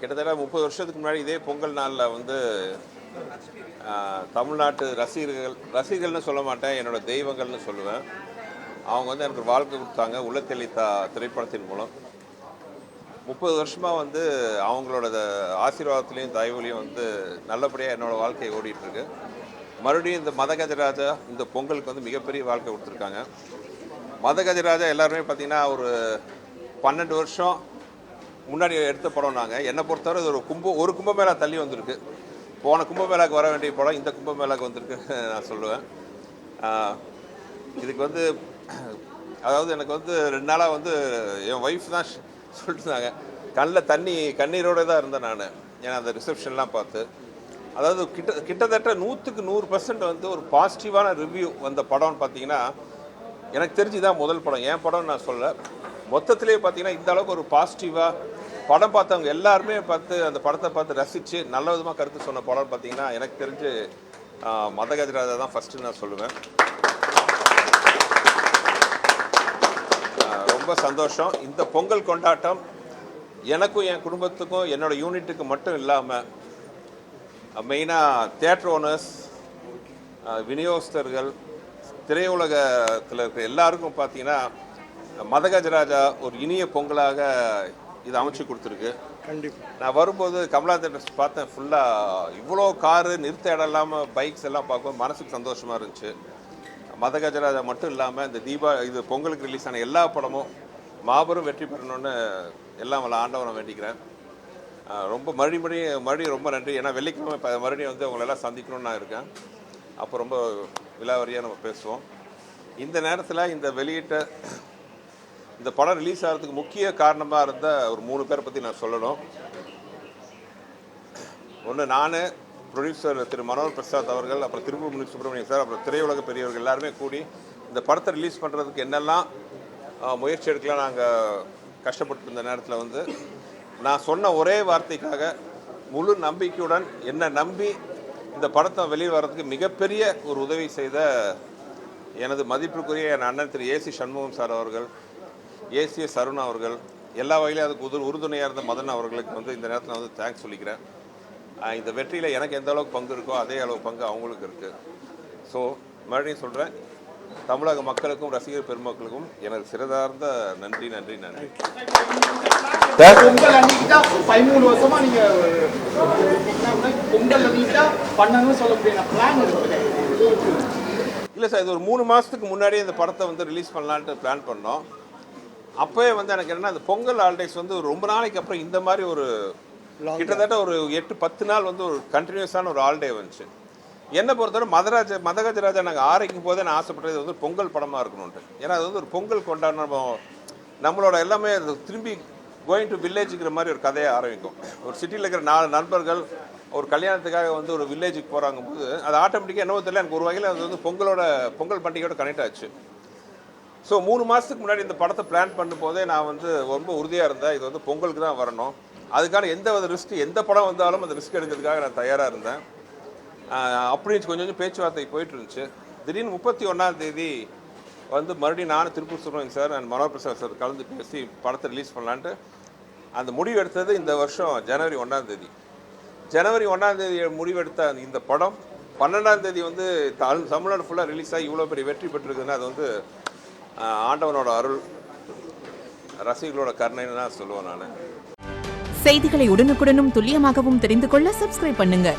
கிட்டத்தட்ட முப்பது வருஷத்துக்கு முன்னாடி இதே பொங்கல் நாளில் வந்து தமிழ்நாட்டு ரசிகர்கள் ரசிகர்கள்னு சொல்ல மாட்டேன் என்னோட தெய்வங்கள்னு சொல்லுவேன். அவங்க வந்து எனக்கு வாழ்க்கை கொடுத்தாங்க உள்ளத்தெளித்தா திரைப்படத்தின் மூலம். முப்பது வருஷமாக வந்து அவங்களோட ஆசீர்வாதத்துலேயும் தயவுலையும் வந்து நல்லபடியாக என்னோடய வாழ்க்கை ஓடிட்டுருக்கு. மறுபடியும் இந்த மத கஜராஜா இந்த பொங்கலுக்கு வந்து மிகப்பெரிய வாழ்க்கை கொடுத்துருக்காங்க. மத கஜராஜா எல்லாருமே பார்த்திங்கன்னா ஒரு பன்னெண்டு வருஷம் முன்னாடி எடுத்த படம் நாங்கள் என்னை பொறுத்தவரை இது ஒரு கும்ப ஒரு கும்பமேளா தள்ளி வந்திருக்கு. போன கும்பமேளாக்கு வர வேண்டிய படம் இந்த கும்பமேளாக்கு வந்திருக்கு நான் சொல்லுவேன். இதுக்கு வந்து அதாவது எனக்கு வந்து ரெண்டு நாளாக வந்து என் ஒய்ஃப் தான் சொல்லிட்டுருந்தாங்க சொல்லிட்டு இருந்தாங்க. கண்ணில் தண்ணி கண்ணீரோட தான் இருந்தேன் நான். ஏன்னா அந்த ரிசப்ஷன்லாம் பார்த்து. அதாவது கிட்ட கிட்டத்தட்ட நூற்றுக்கு நூறு பர்சன்ட் வந்து ஒரு பாசிட்டிவான ரிவ்யூ வந்த படம்னு பார்த்தீங்கன்னா எனக்கு தெரிஞ்சு தான் முதல் படம். என் படம்னு நான் சொல்ல மொத்தத்திலே பார்த்தீங்கன்னா இந்த அளவுக்கு ஒரு பாசிட்டிவாக படம் பார்த்தவங்க எல்லாருமே பார்த்து அந்த படத்தை பார்த்து ரசித்து நல்ல விதமாக கருத்து சொன்ன படம் பார்த்தீங்கன்னா எனக்கு தெரிஞ்சு மதகஜராஜா தான் ஃபஸ்ட்டு நான் சொல்லுவேன். ரொம்ப சந்தோஷம். இந்த பொங்கல் கொண்டாட்டம் எனக்கும் என் குடும்பத்துக்கும் என்னோடய யூனிட்டுக்கு மட்டும் இல்லாமல் மெயினாக தேட்டர் ஓனர்ஸ் விநியோகஸ்தர்கள் திரையுலகத்தில் இருக்கிற எல்லாருக்கும் பார்த்தீங்கன்னா மதகஜராஜா ஒரு இனிய பொங்கலாக இது அமைச்சு கொடுத்துருக்கு. கண்டிப்பாக நான் வரும்போது கமலா தேட்டர்ஸ் பார்த்தேன் ஃபுல்லாக இவ்வளோ காரு நிறுத்த இடம் இல்லாமல் பைக்ஸ் எல்லாம் பார்க்கும்போது மனசுக்கு சந்தோஷமாக இருந்துச்சு. மதகஜராஜா மட்டும் இல்லாமல் இந்த தீபா இது பொங்கலுக்கு ரிலீஸ் ஆன எல்லா படமும் மாபெரும் வெற்றி பெறணும்னு எல்லாம் வல்ல ஆண்டவனை வேண்டிக்கிறேன். ரொம்ப மறுபடியும் மறுபடியும் மறுபடியும் ரொம்ப நன்றி. ஏன்னா வெள்ளிக்கிழமை இப்போ மறுபடியும் வந்து உங்களை எல்லாம் சந்திக்கணும்னு நான் இருக்கேன். அப்போ ரொம்ப விலாவரியாக நம்ம பேசுவோம். இந்த நேரத்தில் இந்த வெளியிட்ட இந்த படம் ரிலீஸ் ஆகிறதுக்கு முக்கிய காரணமாக இருந்த ஒரு மூணு பேரை பற்றி நான் சொல்லணும். ஒன்று நான் ப்ரொடியூசர் திரு மனோகர் பிரசாத் அவர்கள் அப்புறம் திருப்பூர் சுப்பிரமணியம் சார் அப்புறம் திரையுலக பெரியவர்கள் எல்லாருமே கூடி இந்த படத்தை ரிலீஸ் பண்ணுறதுக்கு என்னெல்லாம் முயற்சி எடுக்கலாம் நாங்கள் கஷ்டப்பட்டு இருந்த நேரத்தில் வந்து நான் சொன்ன ஒரே வார்த்தைக்காக முழு நம்பிக்கையுடன் என்னை நம்பி இந்த படத்தை வெளியே வர்றதுக்கு மிகப்பெரிய ஒரு உதவி செய்த எனது மதிப்புக்குரிய என் அண்ணன் திரு ஏசி சண்முகம் சார் அவர்கள் ஏசிஎஸ் அருண் அவர்கள் எல்லா வகையிலும் அதுக்கு உது உறுதுணையாக இருந்த மதன் அவர்களுக்கு வந்து இந்த நேரத்தில் வந்து தேங்க்ஸ் சொல்லிக்கிறேன். இந்த வெற்றியில் எனக்கு எந்த அளவுக்கு பங்கு இருக்கோ அதே அளவு பங்கு அவங்களுக்கு இருக்குது ஸோ மறுபடியும் சொல்கிறேன் தமிழக மக்களுக்கும் ரசிகர் பெருமக்களுக்கும் எனது சிறதார்ந்த நன்றி நன்றி நன்றி. இல்லை சார் இது ஒரு மூணு மாதத்துக்கு முன்னாடியே இந்த படத்தை வந்து ரிலீஸ் பண்ணலான்ட்டு பிளான் பண்ணோம். அப்போயே வந்து எனக்கு என்னன்னா அந்த பொங்கல் ஹாலிடேஸ் வந்து ரொம்ப நாளைக்கு அப்புறம் இந்த மாதிரி ஒரு கிட்டத்தட்ட ஒரு எட்டு பத்து நாள் வந்து ஒரு கண்டினியூஸான ஒரு ஹாலிடே வந்துச்சு. என்னை பொறுத்தவரை மதராஜ மதகஜராஜா நாங்கள் ஆரம்பிக்கும் போதே நான் ஆசைப்பட்டது வந்து பொங்கல் படமாக இருக்கணும்ட்டு ஏன்னா அது வந்து ஒரு பொங்கல் நம்ம நம்மளோட எல்லாமே திரும்பி கோயிங் டு வில்லேஜுங்கிற மாதிரி ஒரு கதையை ஆரம்பிக்கும். ஒரு சிட்டியில் இருக்கிற நாலு நண்பர்கள் ஒரு கல்யாணத்துக்காக வந்து ஒரு வில்லேஜுக்கு போகிறாங்க போது அது ஆட்டோமேட்டிக்காக என்னவோ தெரியல எனக்கு ஒரு வகையில் அது வந்து பொங்கலோட பொங்கல் பண்டிகையோட கனெக்ட் ஆச்சு. ஸோ மூணு மாதத்துக்கு முன்னாடி இந்த படத்தை பிளான் பண்ணும்போதே நான் வந்து ரொம்ப உறுதியாக இருந்தேன். இது வந்து பொங்கலுக்கு தான் வரணும். அதுக்கான எந்த வித ரிஸ்க் எந்த படம் வந்தாலும் அந்த ரிஸ்க் எடுக்கிறதுக்காக நான் தயாராக இருந்தேன். அப்படின்னு கொஞ்சம் கொஞ்சம் பேச்சுவார்த்தை போயிட்டு இருந்துச்சு. திடீர்னு முப்பத்தி ஒன்றாம் தேதி வந்து மறுபடியும் நானும் திருப்பூர் சுப்ரமணியன் சார் நான் மனோகர் பிரசாத் சார் கலந்து பேசி படத்தை ரிலீஸ் பண்ணலான்ட்டு. அந்த முடிவு எடுத்தது இந்த வருஷம் ஜனவரி ஒன்றாம் தேதி. ஜனவரி ஒன்றாம் தேதி முடிவெடுத்த அந்த இந்த படம் பன்னெண்டாம் தேதி வந்து தமிழ்நாடு ஃபுல்லாக ரிலீஸ் ஆகி இவ்வளோ பெரிய வெற்றி பெற்றிருக்குதுன்னா அது வந்து ஆண்டவனோட அருள் ரசிகர்களோட கருணைன்னு தான் சொல்லுவேன் நான். செய்திகளை உடனுக்குடனும் துல்லியமாகவும் தெரிந்து கொள்ள சப்ஸ்கிரைப் பண்ணுங்க.